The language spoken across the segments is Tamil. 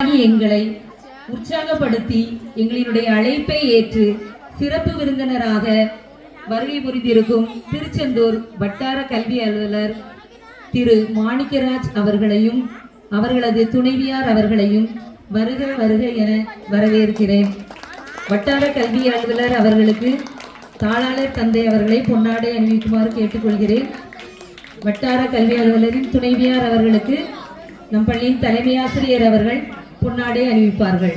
எங்களை உற்சாகப்படுத்தி எங்களினுடைய அழைப்பை ஏற்று சிறப்பு விருந்தினராக வருகை புரிந்திருக்கும் திருச்செந்தூர் வட்டார கல்வி அலுவலர் திரு மாணிக்கராஜ் அவர்களையும் அவர்களது துணைவியார் அவர்களையும் வருக வருக என வரவேற்கிறேன். வட்டார கல்வி அலுவலர் அவர்களுக்கு தாளாளர் தந்தை அவர்களை பொன்னாடை அணிவிக்குமாறு கேட்டுக்கொள்கிறேன். வட்டார கல்வி அலுவலரின் துணைவியார் அவர்களுக்கு நம் பள்ளியின் தலைமை ஆசிரியர் அவர்கள் பொன்னாடை அறிவிப்பார்கள்.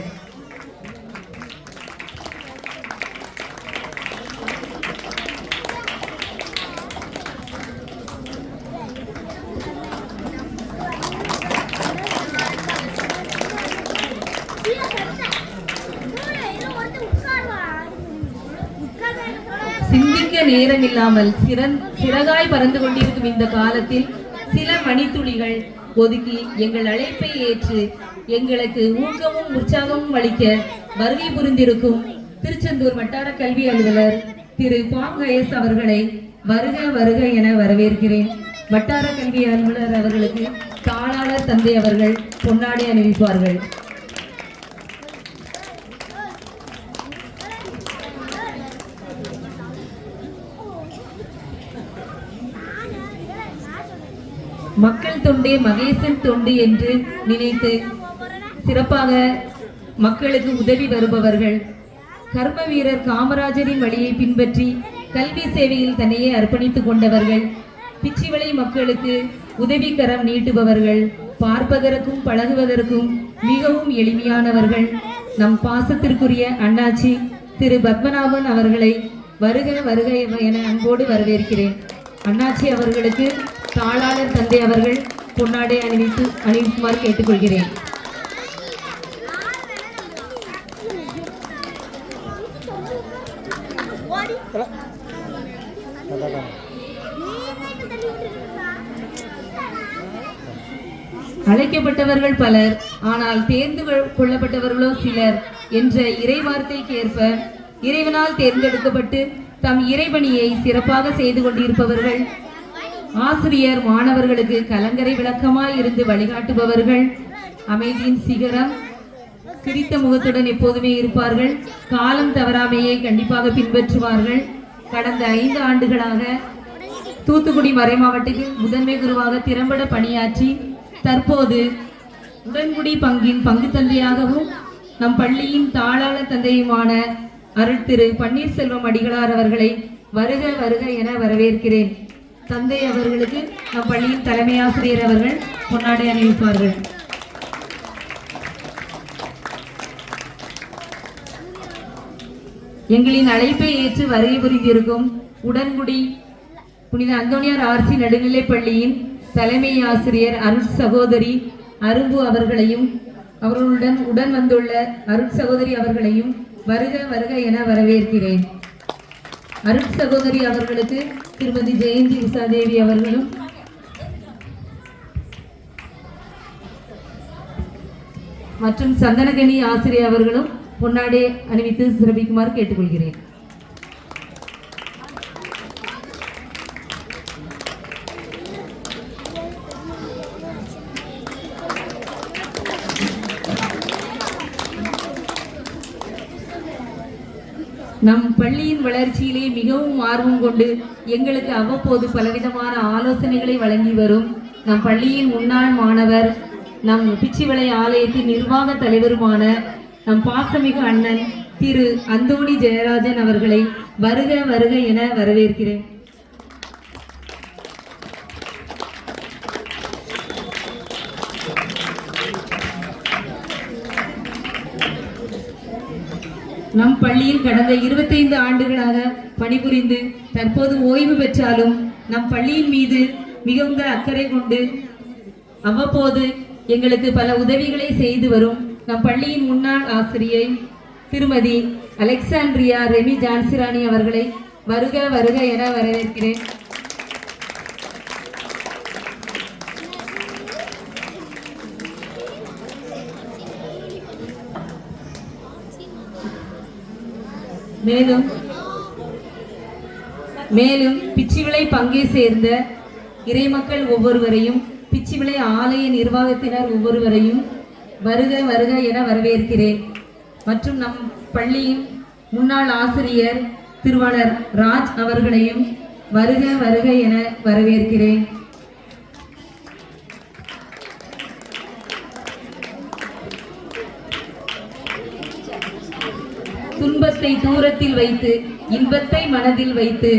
சிந்திக்க நேரம் இல்லாமல் சிறன் சிறகாய் பறந்து கொண்டிருக்கும் இந்த காலத்தில் சில மணித்துளிகள் ஒதுக்கி எங்கள் அழைப்பை ஏற்று எங்களுக்கு ஊக்கமும் உற்சாகமும் அளிக்க வருகை புரிந்திருக்கும் திருச்செந்தூர் வட்டார கல்வி அலுவலர் திரு பாங்கயஸ் அவர்களை வருக வருக என வரவேற்கிறேன். வட்டார கல்வி அலுவலர் அவர்களுக்கு தாளாளர் தந்தை அவர்கள் பொன்னாடை அணிவிப்பார்கள். மக்கள் தொண்டே மகேசன் தொண்டு என்று நினைத்து சிறப்பாக மக்களுக்கு உதவி வருபவர்கள். கர்ம வீரர் காமராஜரின் வழியை பின்பற்றி கல்வி சேவையில் தன்னையே அர்ப்பணித்துக் கொண்டவர்கள். பிச்சிவளை மக்களுக்கு உதவிக்கரம் நீட்டுபவர்கள். பார்ப்பதற்கும் பழகுவதற்கும் மிகவும் எளிமையானவர்கள். நம் பாசத்திற்குரிய அண்ணாச்சி திரு பத்மநாபன் அவர்களை வருக வருக என அன்போடு வரவேற்கிறேன். அண்ணாச்சி அவர்களுக்கு தாளாளர் தந்தை அவர்கள் பொன்னாடை அணிவித்து அணிவிக்குமாறு கேட்டுக்கொள்கிறேன். அழைக்கப்பட்டவர்கள் பலர் ஆனால் தேர்ந்து கொள்- கொள்ளப்பட்டவர்களோ சிலர் என்ற இறை வார்த்தைக்கு ஏற்ப இறைவனால் தேர்ந்தெடுக்கப்பட்டு தம் இறைபணியை சிறப்பாக செய்து கொண்டிருப்பவர்கள் ஆசிரியர் மாணவர்களுக்கு கலங்கரை விளக்கமாய் இருந்து வழிகாட்டுபவர்கள் அமைதியின் சிகரம் சிரித்த முகத்துடன் எப்போதுமே இருப்பார்கள். காலம் தவறாமையை கண்டிப்பாக பின்பற்றுவார்கள். கடந்த ஐந்து ஆண்டுகளாக தூத்துக்குடி மறைமாவட்டத்தில் முதன்மை குருவாக திறம்பட பணியாற்றி தற்போது உடன்குடி பங்கின் பங்கு தந்தையாகவும் நம் பள்ளியின் தாளாள தந்தையுமான அருள் திரு பன்னீர்செல்வம் அடிகளார் அவர்களை வருக வருக என வரவேற்கிறேன். தந்தை அவர்களுக்கு நம் பள்ளியின் தலைமை ஆசிரியர் அவர்கள் பொன்னாடை அணிவிப்பார்கள். எங்களின் அழைப்பை ஏற்று வருகை புரிந்திருக்கும் உடன்குடி புனித அந்தோனியார் ஆர்சி நடுநிலைப்பள்ளியின் தலைமை ஆசிரியர் அருட் சகோதரி அரும்பு அவர்களையும் அவர்களுடன் உடன் வந்துள்ள அருட் சகோதரி அவர்களையும் வருக வருக என வரவேற்கிறேன். அருட் சகோதரி அவர்களுக்கு திருமதி ஜெயந்தி உஷாதேவி அவர்களும் மற்றும் சந்தனகனி ஆசிரியர் அவர்களும் பொன்னாடை அணிவித்து சிறப்பிக்குமாறு கேட்டுக்கொள்கிறேன். நம் பள்ளியின் வளர்ச்சியிலே மிகவும் ஆர்வம் கொண்டு எங்களுக்கு அவ்வப்போது பலவிதமான ஆலோசனைகளை வழங்கி வரும் நம் பள்ளியின் முன்னாள் மாணவர் நம் பிச்சிவளை ஆலயத்தின் நிர்வாக தலைவருமான நம் பாசமிகு அண்ணன் திரு அந்தோணி ஜெயராஜன் அவர்களை வருக வருக என வரவேற்கிறேன். நம் பள்ளியில் கடந்த 25 ஆண்டுகளாக பணிபுரிந்து தற்போது ஓய்வு பெற்றாலும் நம் பள்ளியின் மீது மிகுந்த அக்கறை கொண்டு அவ்வப்போது எங்களுக்கு பல உதவிகளை செய்து வரும் நம் பள்ளியின் முன்னாள் ஆசிரியை திருமதி அலெக்சாண்ட்ரியா ரெமி ஜான்சிராணி அவர்களை வருக வருக என வரவேற்கிறேன். மேலும் மேலும் பிச்சிவிளை பங்கை சேர்ந்த இறைமக்கள் ஒவ்வொருவரையும் பிச்சிவிளை ஆலய நிர்வாகத்தினர் ஒவ்வொருவரையும் வருக வருக என வரவேற்கிறேன். மற்றும் நம் பள்ளியின் முன்னாள் ஆசிரியர் திருவாளர் ராஜ் அவர்களையும் வருக வருக என வரவேற்கிறேன். துன்பத்தை தூரத்தில் வைத்து இன்பத்தை மனதில் வைத்து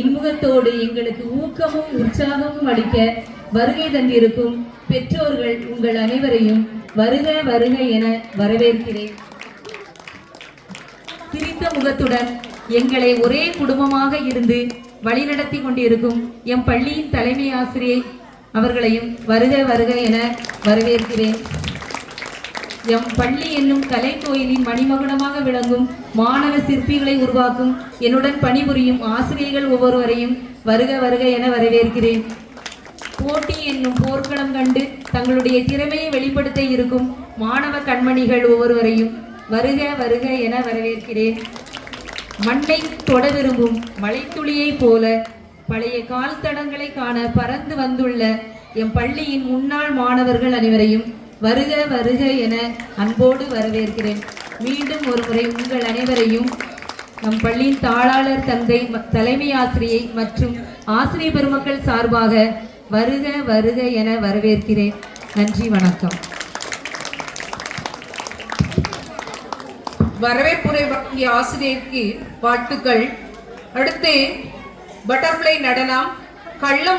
இன்முகத்தோடு எங்களுக்கு ஊக்கமும் உற்சாகமும் அளிக்க வருகை தந்திருக்கும் பெற்றோர்கள் உங்கள் அனைவரையும் வருக வருக என வரவேற்கிறேன். சிரித்த முகத்துடன் எங்களை ஒரே குடும்பமாக இருந்து வழிநடத்தி கொண்டிருக்கும் எம் பள்ளியின் தலைமை ஆசிரியை அவர்களையும் வருக வருக என வரவேற்கிறேன். எம் பள்ளி என்னும் கலை கோயிலின் மணிமகுடமாக விளங்கும் மாணவ சிற்பிகளை உருவாக்கும் என்னுடன் பணிபுரியும் ஆசிரியர்கள் ஒவ்வொருவரையும் வருக வருக என வரவேற்கிறேன். போட்டி என்னும் போர்க்களம் கண்டு தங்களுடைய திறமையை வெளிப்படுத்த இருக்கும் மாணவ கண்மணிகள் ஒவ்வொருவரையும் வருக வருக என வரவேற்கிறேன். மண்ணை தொட விரும்பும் மலைத்துளியைப் போல பழைய கால் தடங்களை காண பறந்து வந்துள்ள எம் பள்ளியின் முன்னாள் மாணவர்கள் அனைவரையும் வருக வருக என அன்போடு வரவேற்கிறேன். மீண்டும் ஒருமுறை உங்கள் அனைவரையும் நம் பள்ளியின் தாளாளர் தந்தை தலைமை ஆசிரியை மற்றும் ஆசிரியர் பெருமக்கள் சார்பாக வருக வருக என வரவேற்கிறேன். நன்றி வணக்கம். வரவேற்புரை வழங்கிய ஆசிரியருக்கு வாழ்த்துக்கள். அடுத்து பட்டர்ஃப்ளை நடனம். கள்ளம்